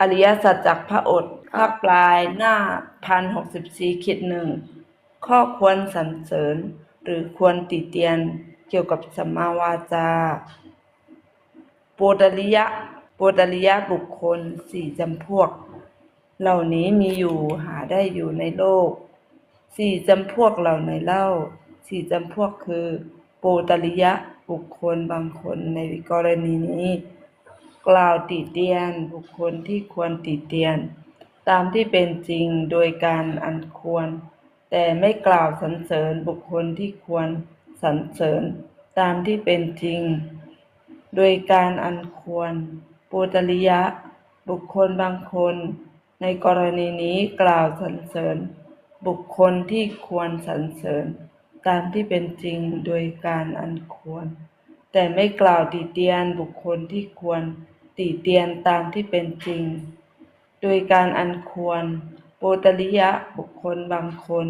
อริยสัจจากพระโอษฐ์ภาคปลายหน้าพันหกสิบสี่ขีดหนึ่งข้อควรสรรเสริญ หรือควรติเตียนเกี่ยวกับสัมมาวาจา โปรดอริยะโปรดอริยะบุคคลสี่จำพวก เหล่านี้มีอยู่หาได้อยู่ในโลกสี่จำพวกเหล่าไหนเล่าสี่จำพวกคือ โปตริยะบุคคลบางคนในกรณีนี้ กล่าวติเตียนบุคคลที่ควรติเตียน ตามที่เป็นจริงโดยการอันควร แต่ไม่กล่าวสรรเสริญบุคคลที่ควรสรรเสริญ ตามที่เป็นจริง โดยการอันควรปุตริยะ บุคคลบางคน ในกรณีนี้กล่าวสรรเสริญ บุคคลที่ควรสรรเสริญ ตามที่เป็นจริงโดยการอันควร แต่ไม่กล่าวติเตียนบุคคลที่ควร ติเตียนตามที่เป็นจริง โดยการอันควร โปตริยะบุคคลบางคน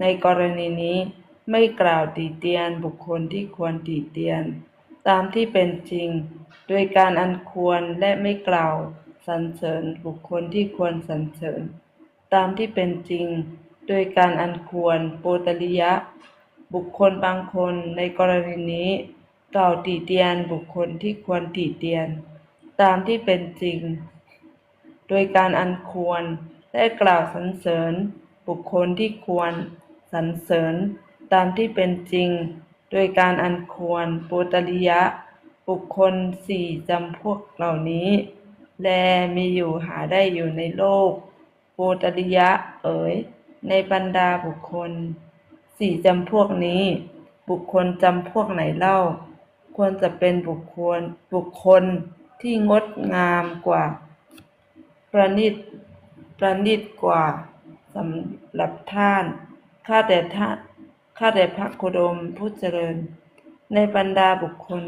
ในกรณีนี้ไม่กล่าวติเตียนบุคคลที่ควรติเตียน ตามที่เป็นจริง โดยการอันควรและไม่กล่าวสรรเสริญบุคคลที่ควรสรรเสริญ ตามที่เป็นจริง โดยการอันควรโปตริยะ บุคคลบางคนในกรณีนี้กล่าวติเตียนบุคคลที่ควรติเตียน ตามที่เป็นจริง โดยการอันควรและกล่าวสรรเสริญ บุคคลที่ควรสรรเสริญ ตามที่เป็นจริง โดยการอันควรปุตริยะ บุคคลสี่จำพวกเหล่านี้ แลมีอยู่หาได้อยู่ในโลกปุตริยะเอ๋ย ในบรรดาบุคคลสี่จำพวกนี้ บุคคลจำพวกไหนเล่า ควรจะเป็นบุคคลบุคคล ที่งดงามกว่า ประณีตประณีตกว่าสำหรับท่าน ข้าแต่ท่านข้าแต่พระโคดมผู้เจริญ ในบรรดาบุคคล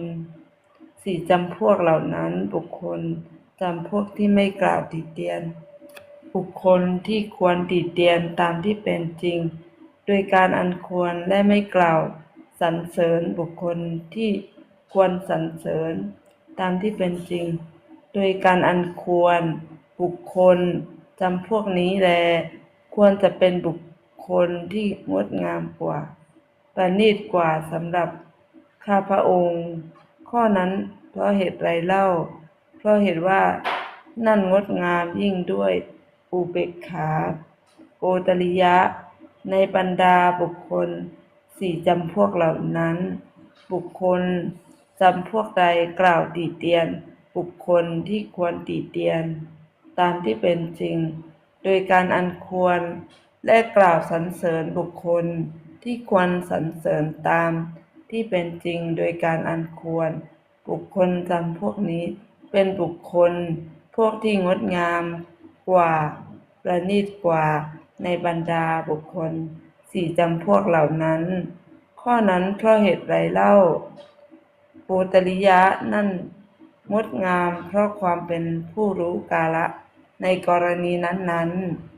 สี่จำพวกเหล่านั้นบุคคลจำพวกที่ไม่กล่าวติเตียน บุคคลที่ควรติเตียนตามที่เป็นจริง โดยการอันควรและไม่กล่าวสรรเสริญบุคคลที่ควรสรรเสริญ ตามที่เป็นจริง โดยการอันควร บุคคลจำพวกนี้แล ควรจะเป็นบุคคลที่งดงามกว่าประณีตกว่าสำหรับข้าพระองค์ ข้อนั้นเพราะเหตุไรเล่า เพราะเหตุว่านั่นงดงามยิ่งด้วยอุเบกขาโกตริยะ ในบรรดาบุคคลสี่จำพวกเหล่านั้น บุคคล จำพวกใดกล่าวติเตียน บุคคลที่ควรติเตียน ตามที่เป็นจริง โดยการอันควร และกล่าวสรรเสริญบุคคลที่ควรสรรเสริญตามที่เป็นจริงโดยการอันควร บุคคลจำพวกนี้เป็นบุคคล พวกที่งดงามกว่า ประณีตกว่าในบรรดาบุคคลสี่จำพวกเหล่านั้น ข้อนั้นเพราะเหตุไรเล่า ปูตริยะนั่นงดงามเพราะความเป็นผู้รู้กาละในกรณีนั้นๆ